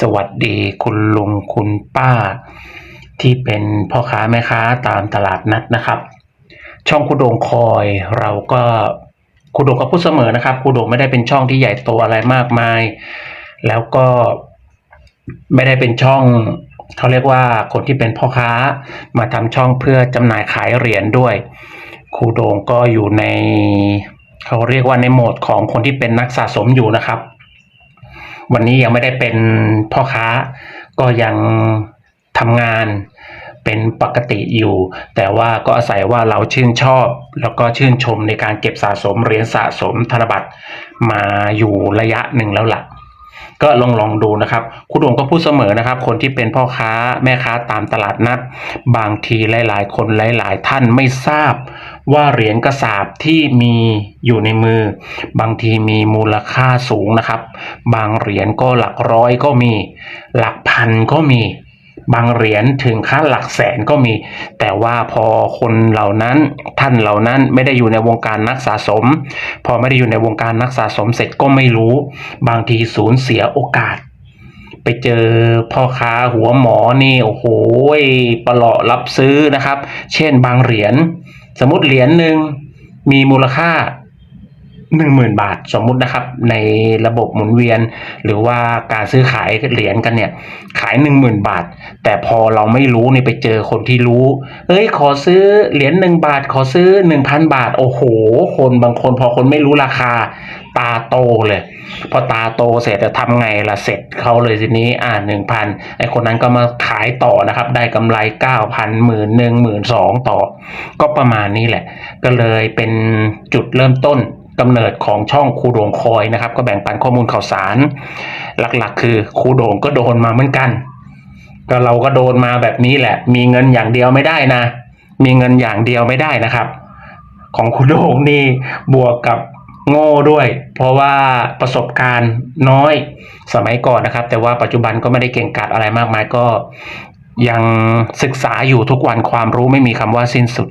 สวัสดีคุณลุงคุณป้า ที่เป็นพ่อค้าแม่ค้าตามตลาดนัดนะครับ ช่องคูโดงคอยเราก็คูโดงก็พูดเสมอนะครับคูโดงไม่ได้เป็นช่องที่ใหญ่โตอะไรมากมาย แล้วก็ไม่ได้เป็นช่องเขาเรียกว่าคนที่เป็นพ่อค้ามาทำช่องเพื่อจำหน่ายขายเหรียญด้วยครูโดงก็อยู่ใน เขาเรียกว่าในโหมดของคนที่เป็นนักสะสมอยู่นะครับ วันนี้ยังไม่ได้เป็นพ่อค้า ก็ยังทำงานเป็นปกติอยู่ แต่ว่าก็อาศัยว่าเราชื่นชอบ แล้วก็ชื่นชมในการเก็บสะสมเหรียญสะสมธนบัตรมาอยู่ระยะหนึ่งแล้วล่ะ ก็ลองลองดูนะครับคุณดวงก็พูดเสมอนะครับ คนที่เป็นพ่อค้าแม่ค้าตามตลาดนัด บางทีหลาย ๆ คนหลาย ๆ ท่านไม่ทราบว่าเหรียญกระสาบที่มีอยู่ในมือ บางทีมีมูลค่าสูงนะครับ บางเหรียญก็หลักร้อยก็มี หลักพันก็มี บางเหรียญถึงขั้นหลักแสนก็มี แต่ว่าพอคนเหล่านั้นท่านเหล่านั้นไม่ได้อยู่ในวงการนักสะสม พอไม่ได้อยู่ในวงการนักสะสมเสร็จก็ไม่รู้ บางทีสูญเสียโอกาส ไปเจอพ่อค้าหัวหมอนี่โอ้โหประหลาะรับซื้อนะครับ เช่นบางเหรียญสมมติเหรียญหนึ่งมีมูลค่า หนึ่งหมื่นบาทสมมุตินะครับ ในระบบหมุนเวียน หรือว่าการซื้อขายเหรียญกันเนี่ย ขายหนึ่งหมื่นบาท แต่พอเราไม่รู้นี่ไปเจอคนที่รู้ เอ้ยขอซื้อเหรียญหนึ่งบาท ขอซื้อหนึ่งพันบาท โอ้โห คนบางคนพอคนไม่รู้ราคาตาโตเลย พอตาโตเสร็จจะทำไงล่ะเสร็จเขาเลยทีนี้อ่าหนึ่งพันไอคนนั้นก็มาขายต่อนะครับ ได้กำไรเก้าพันหมื่นหนึ่งหมื่นสองต่อ ก็ประมาณนี้แหละ ก็เลยเป็นจุดเริ่มต้น กำเนิดของช่องครูโดงคอยนะครับ ก็แบ่งปันข้อมูลข่าวสาร หลักๆ คือครูโดงก็โดนมาเหมือนกันก็เราก็โดนมาแบบนี้แหละ มีเงินอย่างเดียวไม่ได้นะ มีเงินอย่างเดียวไม่ได้นะครับ ของคุณโดงนี่บวกกับโง่ด้วย เพราะว่าประสบการณ์น้อยสมัยก่อนนะครับ แต่ว่าปัจจุบันก็ไม่ได้เก่งกาจอะไรมากมายก็ ยังศึกษาอยู่ทุกวันความรู้ไม่มีคำว่าสิ้นสุด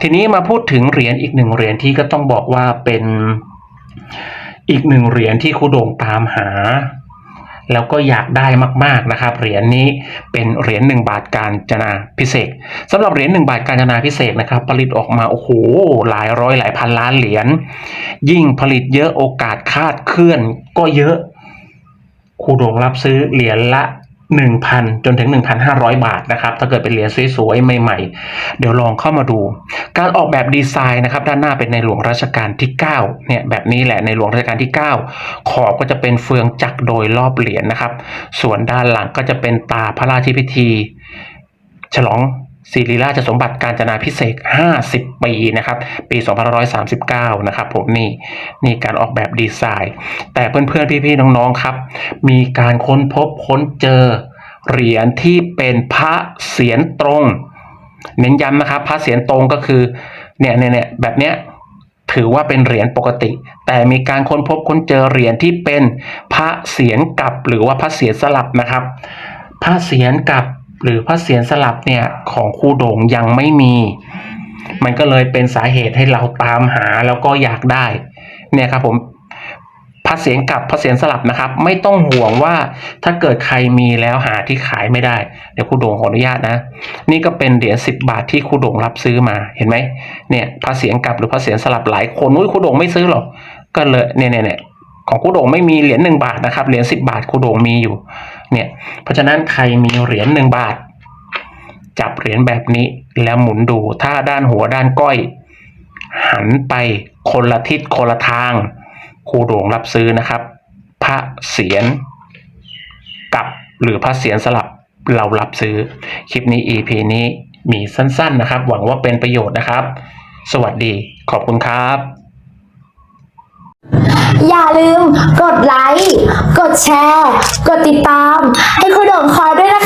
ทีนี้มาพูดถึงเหรียญอีกหนึ่งเหรียญที่ก็ต้องบอกว่าเป็นอีกหนึ่งเหรียญที่ครูโด่งตามหา แล้วก็อยากได้มากๆนะครับ เหรียญนี้เป็นเหรียญหนึ่งบาทการจนาพิเศษสำหรับเหรียญหนึ่งบาทการจนาพิเศษนะครับ ผลิตออกมาโอ้โหหลายร้อยหลายพันล้านเหรียญยิ่งผลิตเยอะโอกาสคาดเคลื่อนก็เยอะครูโด่งรับซื้อเหรียญละ 1,000 จนถึง 1,500 บาทนะครับ ถ้าเกิดเป็นเหรียญสวยๆ ใหม่ๆ เดี๋ยวลองเข้ามาดู การออกแบบดีไซน์นะครับ ด้านหน้าเป็นในหลวงรัชกาลที่ 9 เนี่ย แบบนี้แหละในหลวงรัชกาลที่ 9 ขอบก็จะเป็นเฟืองจักรโดยรอบเหรียญนะครับ ส่วนด้านหลังก็จะเป็นตาพระราชพิธี ฉลอง ศิริราชสมบัติการจนาพิเศษ 50 ปีนะครับ ปี 2539 นะครับผมนี่นี่การออกแบบดีไซน์ แต่เพื่อนๆ พี่ๆ น้องๆ ครับ มีการค้นพบค้นเจอเหรียญที่เป็นพระเศียรตรง เน้นย้ำนะครับ พระเศียรตรงก็คือเนี่ยเนี่ยเนี่ยแบบเนี้ยถือว่าเป็นเหรียญปกติ แต่มีการค้นพบค้นเจอเหรียญที่เป็นพระเศียรกลับหรือว่าพระเศียรสลับนะครับ พระเศียรกลับ หรือพระเศียรสลับเนี่ยของครูโด่งยังไม่มี มันก็เลยเป็นสาเหตุให้เราตามหาแล้วก็อยากได้ เนี่ยครับผมพระเศียรกลับพระเศียรสลับนะครับ ไม่ต้องห่วงว่าถ้าเกิดใครมีแล้วหาที่ขายไม่ได้ เดี๋ยวครูโด่งขออนุญาตนะ นี่ก็เป็นเหรียญสิบาทที่ครูโด่งรับซื้อมาเห็นไหมเนี่ยพระเศียรกลับหรือพระเศียรสลับหลายคนนุ้ยครูโด่งไม่ซื้อหรอกก็เลยเนี่ยเนี่ย ของครูโด่งไม่มีเหรียญหนึ่งบาทนะครับเหรียญสิบาทครูโด่งมีอยู่ เนี่ยเพราะฉะนั้นใครมีเหรียญหนึ่งบาท จับเหรียญแบบนี้แล้วหมุนดูถ้าด้านหัวด้านก้อย หันไปคนละทิศคนละทางครูโด่งรับซื้อนะครับ พระเศียรกับหรือพระเศียรสลับเรารับซื้อ คลิปนี้ EP นี้มีสั้นๆนะครับ หวังว่าเป็นประโยชน์นะครับ สวัสดีขอบคุณครับ อย่าลืมกดไลค์ กดแชร์ กดติดตาม ให้คุณโด่งคอยด้วยนะคะ